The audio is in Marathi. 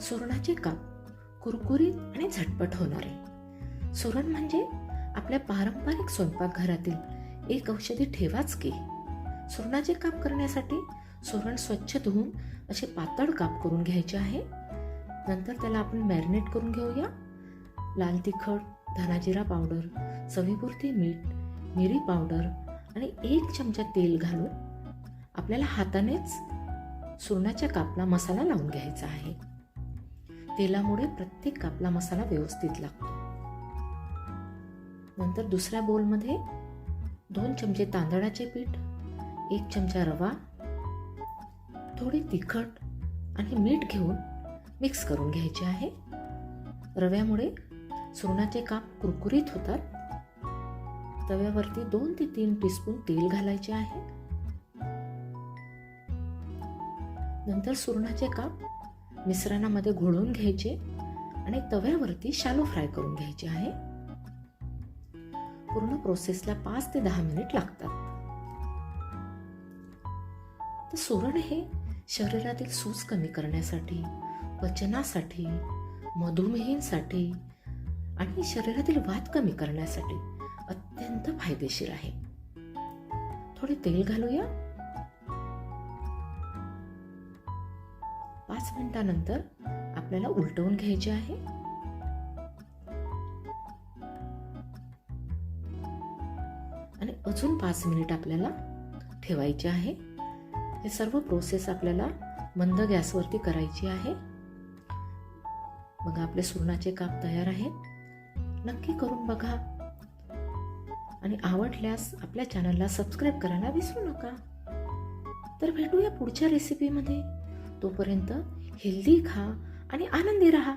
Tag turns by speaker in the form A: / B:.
A: सुरणाचे काप कुरकुरीत आणि झटपट होणारे. सुरण म्हणजे आपल्या पारंपरिक स्वयंपाकघरातील एक औषधी ठेवाच की. सुरणाचे काप करण्यासाठी सुरण स्वच्छ धुवून असे पातळ काप करून घ्यायचे आहे. नंतर त्याला आपण मॅरिनेट करून घेऊया. लाल तिखट धनाजिरा पावडर चवीपुरती मीठ मिरी पावडर आणि एक चमचा तेल घालून आपल्याला हातानेच सुरणाच्या कापला मसाला लावून घ्यायचा आहे. तेलामुळे प्रत्येक कापला मसाला व्यवस्थित लागतो. नंतर दुसऱ्या बोलमध्ये दोन चमचे तांदळाचे पीठ एक चमचा रवा थोडी तिखट आणि मीठ घेऊन मिक्स करून घ्यायचे आहे. रव्यामुळे सुरणाचे काप कुरकुरीत होतात. तव्यावरती दोन ते तीन टीस्पून तेल घालायचे आहे. नंतर सुरणाचे काप मिश्रणामध्ये घोळून घ्यायचे आणि तव्यावरती शालो फ्राय करून घ्यायचे आहे. पूर्ण प्रोसेसला पाच ते दहा मिनिट लागतात. तर सुरण हे शरीरातील सूज कमी करण्यासाठी पचनासाठी मधुमेहींसाठी आणि शरीरातील वात कमी करण्यासाठी अत्यंत फायदेशीर आहे. थोडे तेल घालूया. पाच मिनिटानंतर आपल्याला उलटवून घ्यायचे आहे. आणि अजून पाच मिनिट आपल्याला ठेवायचे आहे. हे सर्व प्रोसेस आपल्याला मंद गॅसवरती करायची आहे. मग आपले सुरणाचे काप तयार आहेत. नक्की करून बघा. आणि आवडल्यास आपल्या चॅनलला सबस्क्राईब करायला विसरू नका. तर भेटूया पुढच्या रेसिपीमध्ये तोपर्यंत हेल्दी खा आणि आनंदी राहा.